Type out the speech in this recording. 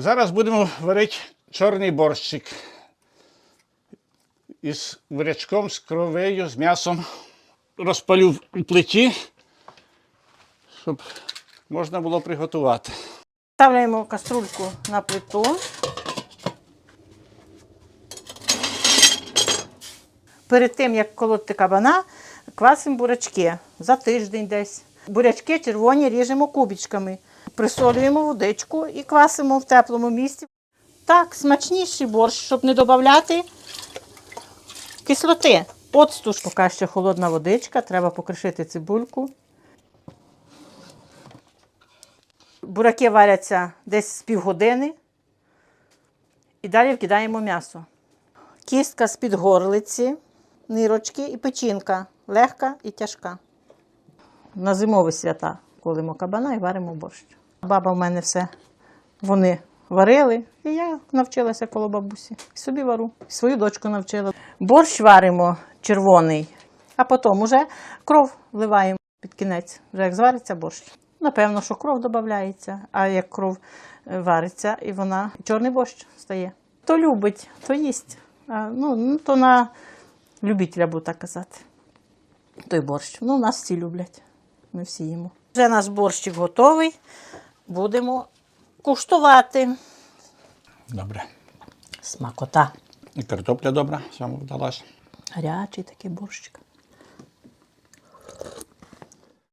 Зараз будемо варити чорний борщик із бурячком, з кровею, з м'ясом. Розпалю в плиті, щоб можна було приготувати. Ставляємо каструльку на плиту. Перед тим, як колоти кабана, квасимо бурячки за тиждень десь. Бурячки червоні ріжемо кубічками. Присолюємо водичку і квасимо в теплому місці. Так, смачніший борщ, щоб не додати кислоти. Оцту поки ще холодна водичка, треба покришити цибульку. Бураки варяться десь з півгодини. І далі вкидаємо м'ясо. Кістка з-під горлиці, нирочки і печінка. Легка і тяжка. На зимові свята колимо кабана і варимо борщ. Баба в мене все вони варили, і я навчилася коло бабусі. Собі вару. Свою дочку навчила. Борщ варимо червоний, а потім уже кров вливаємо під кінець, вже як звариться борщ. Напевно, що кров додається, а як кров е, вариться, і вона чорний борщ стає. То любить, то їсть. Ну, ну, то на любителя, буду так казати. Той борщ. Ну, нас всі люблять. Ми всі їмо. Вже наш борщик готовий. Будемо куштувати. Добре. Смакота. І картопля добра, саме вдалася. Гарячий такий борщик.